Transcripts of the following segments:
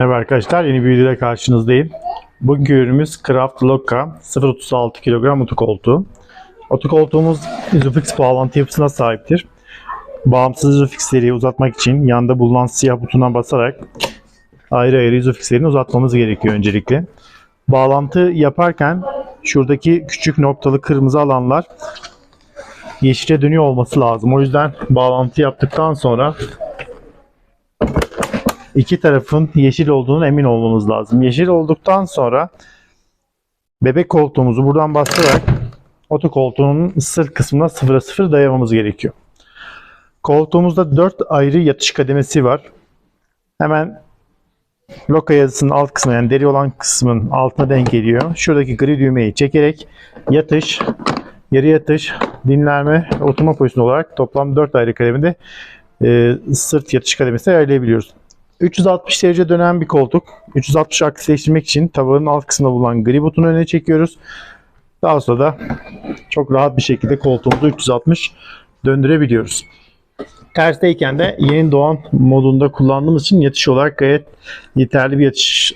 Merhaba arkadaşlar, yeni bir videoda karşınızdayım. Bugünkü ürünümüz Craft Loka 0.36 kilogram otu koltuğu. Otu koltuğumuz Isofix bağlantı yapısına sahiptir. Bağımsız Isofix'leri uzatmak için yanda bulunan siyah butona basarak ayrı ayrı Isofix'lerini uzatmamız gerekiyor öncelikle. Bağlantı yaparken şuradaki küçük noktalı kırmızı alanlar yeşile dönüyor olması lazım. O yüzden bağlantı yaptıktan sonra iki tarafın yeşil olduğunu emin olmamız lazım. Yeşil olduktan sonra bebek koltuğumuzu buradan bastırarak oto koltuğunun sırt kısmına sıfıra sıfır dayamamız gerekiyor. Koltuğumuzda 4 ayrı yatış kademesi var. Hemen loka yazısının alt kısmı yani deri olan kısmın altına denk geliyor. Şuradaki gri düğmeyi çekerek yatış, yarı yatış, dinlenme, oturma pozisyonu olarak toplam 4 ayrı kademede e, sırt yatış kademesine ayarlayabiliyoruz. 360 derece dönen bir koltuk. 360 aksileştirmek için tavanın alt kısmında bulunan gri butonu öne çekiyoruz. Daha sonra da çok rahat bir şekilde koltuğumuzu 360 döndürebiliyoruz. Tersteyken de yeni doğan modunda kullandığımız için yatış olarak gayet yeterli bir yatış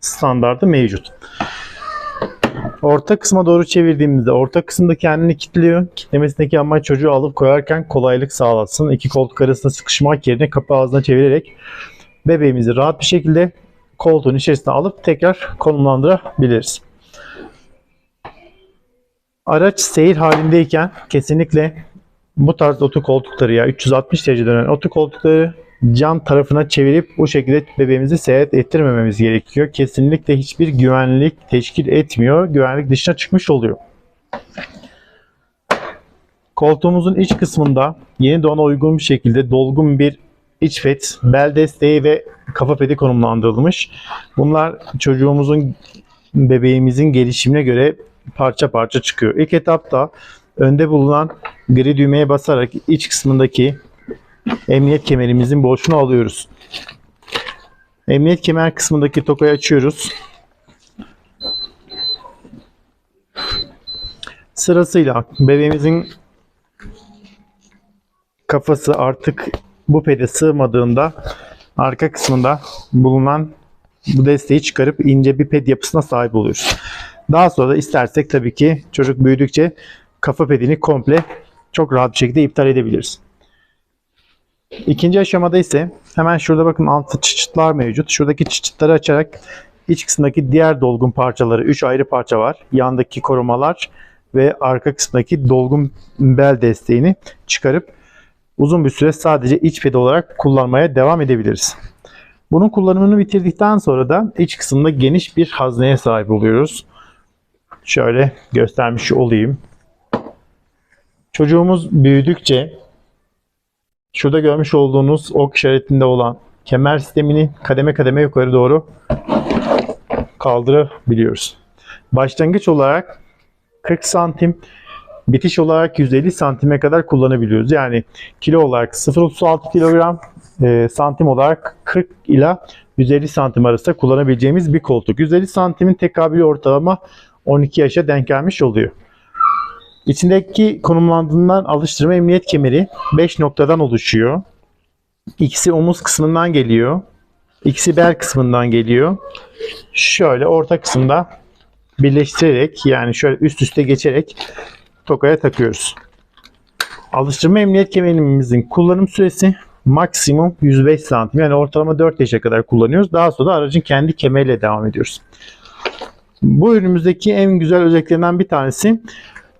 standardı mevcut. Orta kısma doğru çevirdiğimizde orta kısımda kendini kilitliyor. Kitlemesindeki amaç çocuğu alıp koyarken kolaylık sağlasın. İki koltuk arasında sıkışmak yerine kapı ağzına çevirerek bebeğimizi rahat bir şekilde koltuğun içerisine alıp tekrar konumlandırabiliriz. Araç seyir halindeyken kesinlikle bu tarz otu koltukları ya 360 derece dönen otu koltukları cam tarafına çevirip bu şekilde bebeğimizi seyahat ettirmememiz gerekiyor. Kesinlikle hiçbir güvenlik teşkil etmiyor. Güvenlik dışına çıkmış oluyor. Koltuğumuzun iç kısmında yeni doğana uygun bir şekilde dolgun bir iç fet, bel desteği ve kafa pedi konumlandırılmış. Bunlar çocuğumuzun, bebeğimizin gelişimine göre parça parça çıkıyor. İlk etapta önde bulunan gri düğmeye basarak iç kısmındaki emniyet kemerimizin boşluğunu alıyoruz. Emniyet kemer kısmındaki tokayı açıyoruz. Sırasıyla bebeğimizin kafası artık bu pede sığmadığında arka kısmında bulunan bu desteği çıkarıp ince bir ped yapısına sahip oluyoruz. Daha sonra da istersek tabii ki çocuk büyüdükçe kafa pedini komple çok rahat bir şekilde iptal edebiliriz. İkinci aşamada ise hemen şurada bakın altı çıçıtlar mevcut. Şuradaki çıçıtları açarak iç kısmındaki diğer dolgun parçaları 3 ayrı parça var. Yandaki korumalar ve arka kısmındaki dolgun bel desteğini çıkarıp uzun bir süre sadece iç pedi olarak kullanmaya devam edebiliriz. Bunun kullanımını bitirdikten sonra da iç kısımda geniş bir hazneye sahip oluyoruz. Şöyle göstermiş olayım. Çocuğumuz büyüdükçe şurada görmüş olduğunuz ok işaretinde olan kemer sistemini kademe kademe yukarı doğru kaldırabiliyoruz. Başlangıç olarak 40 santim bitiş olarak 150 santime kadar kullanabiliyoruz. Yani kilo olarak 0.36 kilogram, e, santim olarak 40 ila 150 santim arasında kullanabileceğimiz bir koltuk. 150 santimin tekabülü ortalama 12 yaşa denk gelmiş oluyor. İçindeki konumlandığından alıştırma emniyet kemeri 5 noktadan oluşuyor. İkisi omuz kısmından geliyor. İkisi bel kısmından geliyor. Şöyle orta kısımda birleştirerek yani şöyle üst üste geçerek tokaya takıyoruz. Alıştırma emniyet kemerimizin kullanım süresi maksimum 105 santim yani ortalama 4 yaşa kadar kullanıyoruz. Daha sonra da aracın kendi kemeriyle devam ediyoruz. Bu ürünümüzdeki en güzel özelliklerinden bir tanesi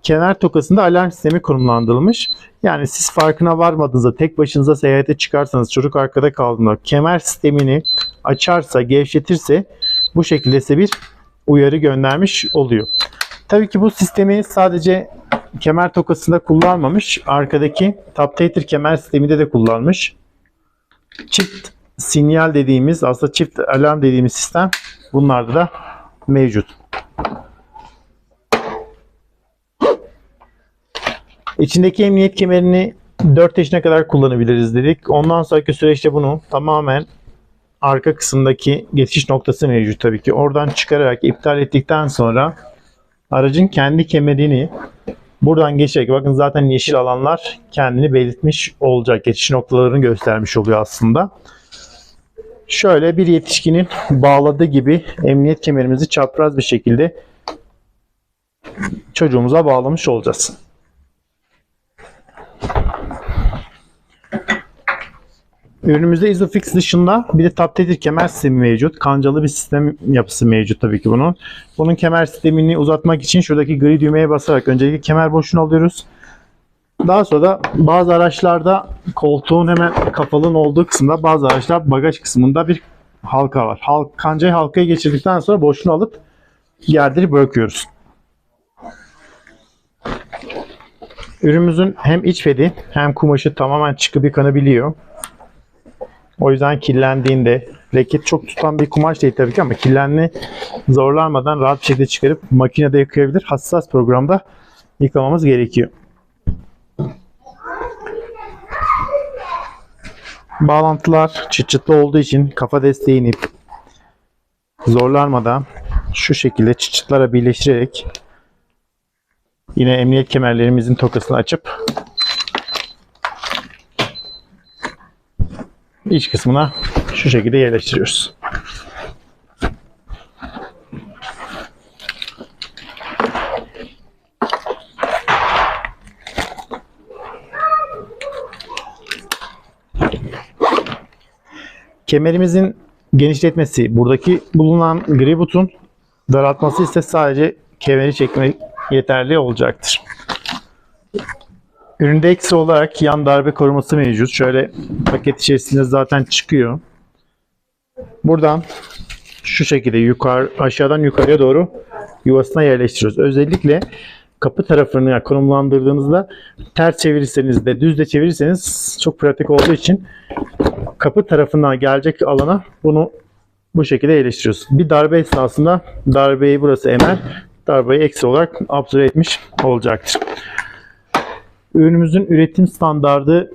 kemer tokasında alarm sistemi konumlandırılmış. Yani siz farkına varmadığınızda tek başınıza seyahate çıkarsanız çocuk arkada kaldığında kemer sistemini açarsa, gevşetirse bu şekilde size bir uyarı göndermiş oluyor. Tabii ki bu sistemi sadece kemer tokasında kullanmamış. Arkadaki Taptator kemer sisteminde de kullanmış. Çift sinyal dediğimiz aslında çift alarm dediğimiz sistem bunlarda da mevcut. İçindeki emniyet kemerini 4 yaşına kadar kullanabiliriz dedik. Ondan sonraki süreçte bunu tamamen arka kısımdaki geçiş noktası mevcut tabii ki. Oradan çıkararak iptal ettikten sonra aracın kendi kemerini buradan geçerek bakın zaten yeşil alanlar kendini belirtmiş olacak. Geçiş noktalarını göstermiş oluyor aslında. Şöyle bir yetişkinin bağladığı gibi emniyet kemerimizi çapraz bir şekilde çocuğumuza bağlamış olacağız. Ürünümüzde Isofix dışında bir de taptedir kemer sistemi mevcut. Kancalı bir sistem yapısı mevcut tabii ki bunun. Bunun kemer sistemini uzatmak için şuradaki gri düğmeye basarak öncelikle kemer boşluğunu alıyoruz. Daha sonra da bazı araçlarda koltuğun hemen kapalının olduğu kısımda bazı araçlar bagaj kısmında bir halka var. Halk, kancayı halkaya geçirdikten sonra boşluğunu alıp gerdirip bırakıyoruz. Ürünümüzün hem iç pedi hem kumaşı tamamen çıkıp yıkanabiliyor. O yüzden kirlendiğinde leke çok tutan bir kumaş değil tabii ki ama kirlenme zorlanmadan rahat bir şekilde çıkarıp makinede yıkayabilir. Hassas programda yıkamamız gerekiyor. Bağlantılar çıt çıtlı olduğu için kafa desteğini zorlanmadan şu şekilde çıt çıtlara birleştirerek yine emniyet kemerlerimizin tokasını açıp iç kısmına şu şekilde yerleştiriyoruz. Kemerimizin genişletmesi, buradaki bulunan gri butun daraltması ise sadece kemeri çekmek yeterli olacaktır. Üründe ekstra olarak yan darbe koruması mevcut. Şöyle paket içerisinde zaten çıkıyor. Buradan şu şekilde yukarı aşağıdan yukarıya doğru yuvasına yerleştiriyoruz. Özellikle kapı tarafını konumlandırdığınızda ters çevirirseniz de düz de çevirirseniz çok pratik olduğu için kapı tarafından gelecek alana bunu bu şekilde yerleştiriyoruz. Bir darbe esnasında darbeyi burası emer, darbeyi eksi olarak absorbe etmiş olacaktır. Ürünümüzün üretim standardı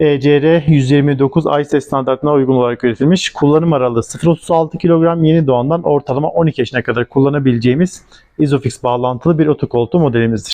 ECR 129 ISO standartına uygun olarak üretilmiş. Kullanım aralığı 0.36 kilogram yeni doğandan ortalama 12 yaşına kadar kullanabileceğimiz Isofix bağlantılı bir otokoltuğu modelimizdir.